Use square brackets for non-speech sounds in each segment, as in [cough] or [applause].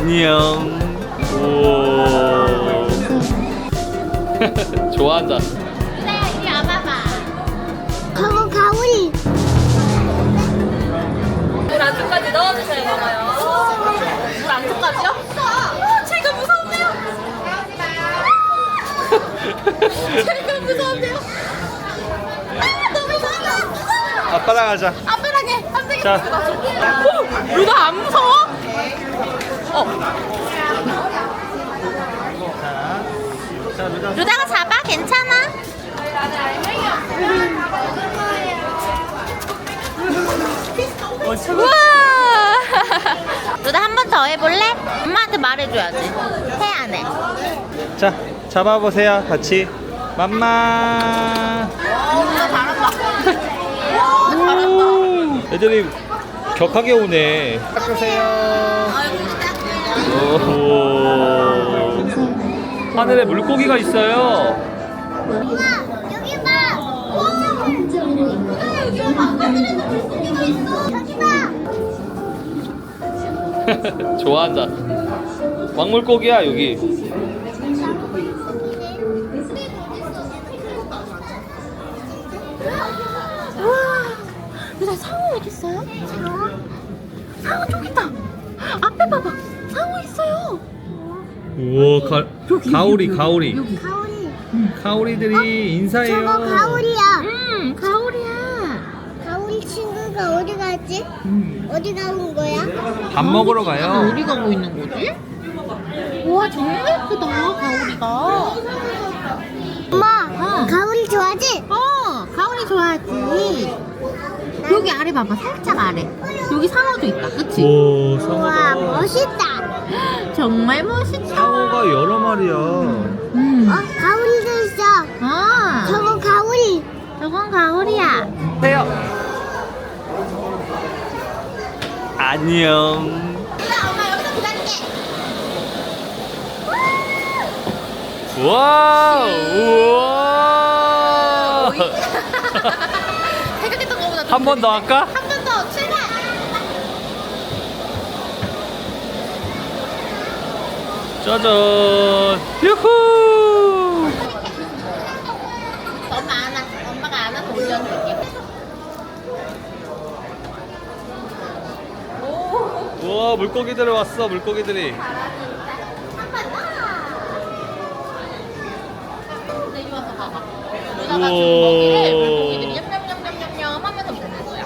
안녕. 오. [laughs] 좋아한다. 네, 이리 와봐봐. 저거 가오리. 물 안쪽까지 넣어주세요, 먹어요. 물 안쪽까지요? 아, 제가 무서운데요? [laughs] 제가 무서운데요? 아, 너무 무서워. 아빠랑 하자. 앞에라게, 안 되겠어. 자. 어, 루다 안 무서워? 어, 자, 누나. 루다가 잡아, 괜찮아? 우와! 루다 한 번 더 해볼래? 엄마한테 말해줘야지. 해, 안 해? 자, 잡아보세요. 같이. 맘마. 오, 애들이 격하게 오네. 닦으세요. 오. 하늘에 물고기가 있어요. [laughs] 좋아한다. 왕물고기야 여기. 루다 상어 어딨어요? 상어? 상어 저기 있다! 앞에 봐봐! 있어요! 우와 가, 가오리 가오리 가오리! 가오리들이 인사해요. 저거 가오리야! 응! 가오리야! 가오리 친구가 어디 갔지? 어디 가는 거야? 밥 먹으러 가요. 어디 가고 있는 거지? 와, 정말 예쁘다, 가오리가. 엄마! 가오리 좋아하지? 어, 가오리 좋아하지. 여기 아래 봐봐, 살짝 아래. 여기 상어도 있다, 그치? 오 우와 상어다. 멋있다! [gasps] 정말 멋있다. 상어가 여러 마리야. 음. 어? 가오리도 있어! 아, 저거 가오리! 저건 가오리야. 해요. 안녕. 엄마 여기서 기다릴게! 우와 우와. [laughs] [laughs] 한 번 더 할까? 한 번 더 출발! 짜잔. 유후. 엄마 안 와. 엄마가 안 와서 올려줄게. 우와 물고기들이 왔어 물고기들이. 이리 와서 봐봐. 누나가 준 먹이를 물고기들이 냠냠냠냠냠냠 하면서 먹는 거야.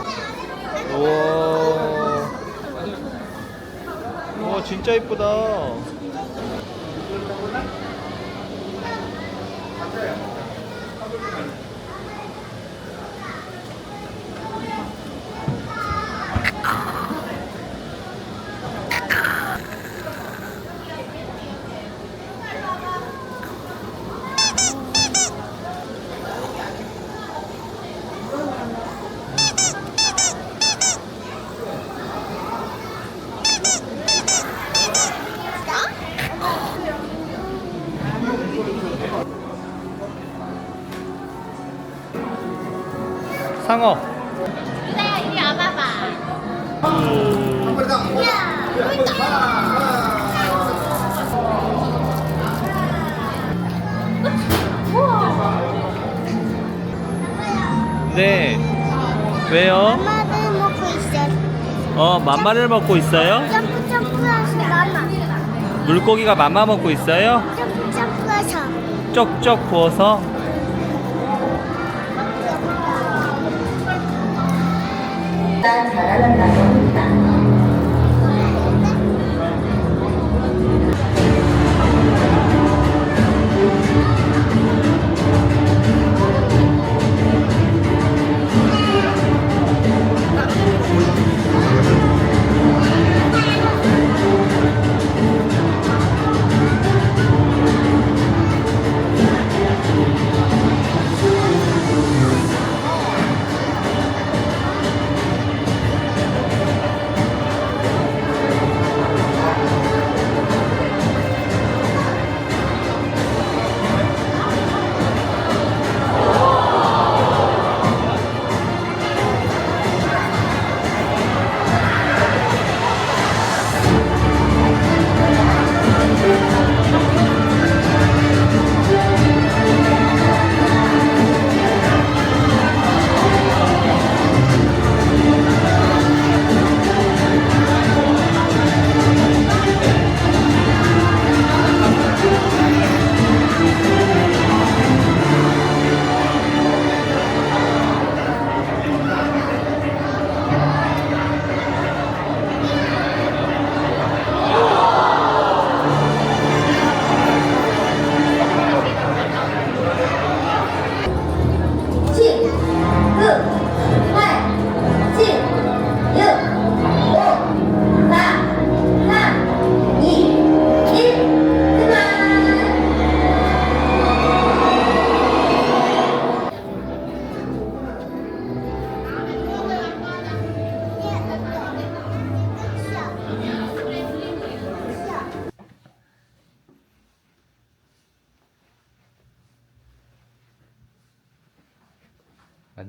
우와. 우와 진짜 이쁘다. 상어. 네, 이리 와봐봐. 야. 네. 왜요? 엄마를 먹고 있어. 어 맘마를 먹고 있어요? 점프. 물고기가 맘마 먹고 있어요? 점프 점프하서. 쪽쪽 부어서. 单，来来来来。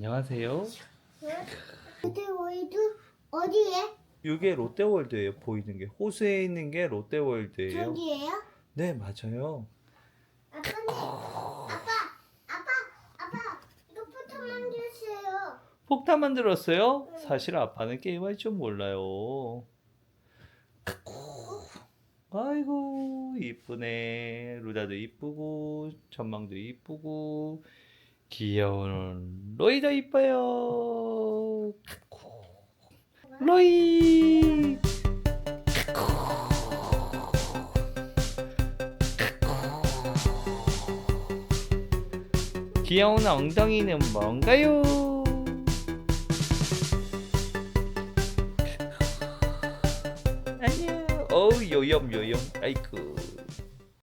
안녕하세요. 롯데월드 어디에? 이게 롯데월드예요. 보이는 게 호수에 있는 게 롯데월드예요. 저기에요? 네, 맞아요. 아빠님, 아빠, 아빠, 아빠, 이거 포토 만드세요. 폭탄 만들었어요? 사실 아빠는 게임할 줄 몰라요. 아이고 이쁘네. 루다도 이쁘고 전망도 이쁘고 귀여운 로이도 이뻐요. 로이. 귀여운 엉덩이는 뭔가요? 안녕. 어우 요염 요염. 아이쿠.